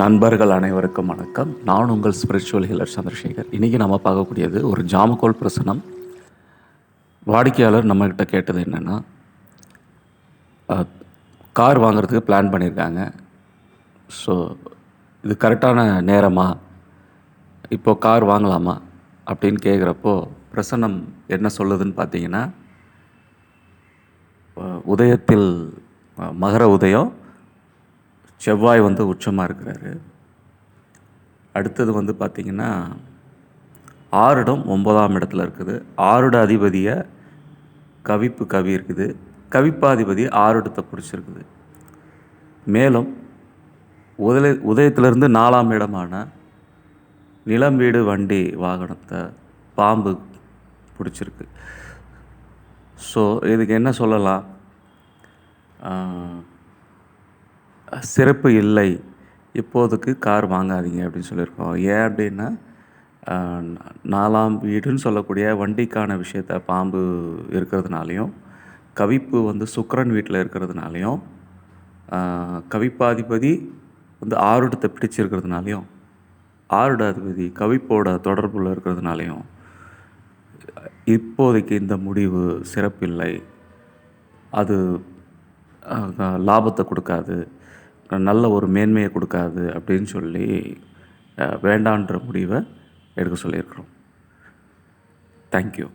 நண்பர்கள் அனைவருக்கும் வணக்கம். நான் உங்கள் ஸ்பிரிச்சுவல் ஹீலர் சந்திரசேகர். இன்றைக்கி நம்ம பார்க்கக்கூடியது ஒரு ஜாமக்கோல் பிரசனம். வாடிக்கையாளர் நம்மக்கிட்ட கேட்டது என்னென்னா கார் வாங்குறதுக்கு பிளான் பண்ணியிருக்காங்க. ஸோ இது கரெக்டான நேரமா? இப்போ கார் வாங்கலாமா? அப்படின்னு கேட்குறப்போ பிரசன்னம் என்ன சொல்லுதுன்னு பார்த்தீங்கன்னா உதயத்தில் மகர உதயம் செவ்வாய் வந்து உச்சமாக இருக்கிறாரு. அடுத்தது வந்து பார்த்திங்கன்னா ஆறுடம் ஒன்பதாம் இடத்துல இருக்குது. ஆறுட அதிபதியை கவிப்பு கவி இருக்குது. கவிப்பாதிபதி ஆறுடத்தை பிடிச்சிருக்குது. மேலும் உதய உதயத்திலிருந்து நாலாம் இடமான நிலம் வீடு வண்டி வாகனத்தை பாம்பு பிடிச்சிருக்கு. ஸோ இதுக்கு என்ன சொல்லலாம்? சிறப்பு இல்லை. இப்போதைக்கு கார் வாங்காதீங்க அப்படின்னு சொல்லியிருக்கோம். ஏன் அப்படின்னா நாலாம் வீடுன்னு சொல்லக்கூடிய வண்டிக்கான விஷயத்த பாம்பு இருக்கிறதுனாலையும் கவிப்பு வந்து சுக்கரன் வீட்டில் இருக்கிறதுனாலையும் கவிப்பாதிபதி வந்து ஆருடத்தை பிடிச்சிருக்கிறதுனாலையும் ஆருடாதிபதி கவிப்போட தொடர்பில் இருக்கிறதுனாலையும் இப்போதைக்கு இந்த முடிவு சிறப்பில்லை. அது லாபத்தை கொடுக்காது. நல்ல ஒரு மேன்மையை கொடுக்காது அப்படின்னு சொல்லி வேண்டான்ற முடிவை எடுக்க சொல்லியிருக்கிறோம். தேங்க்யூ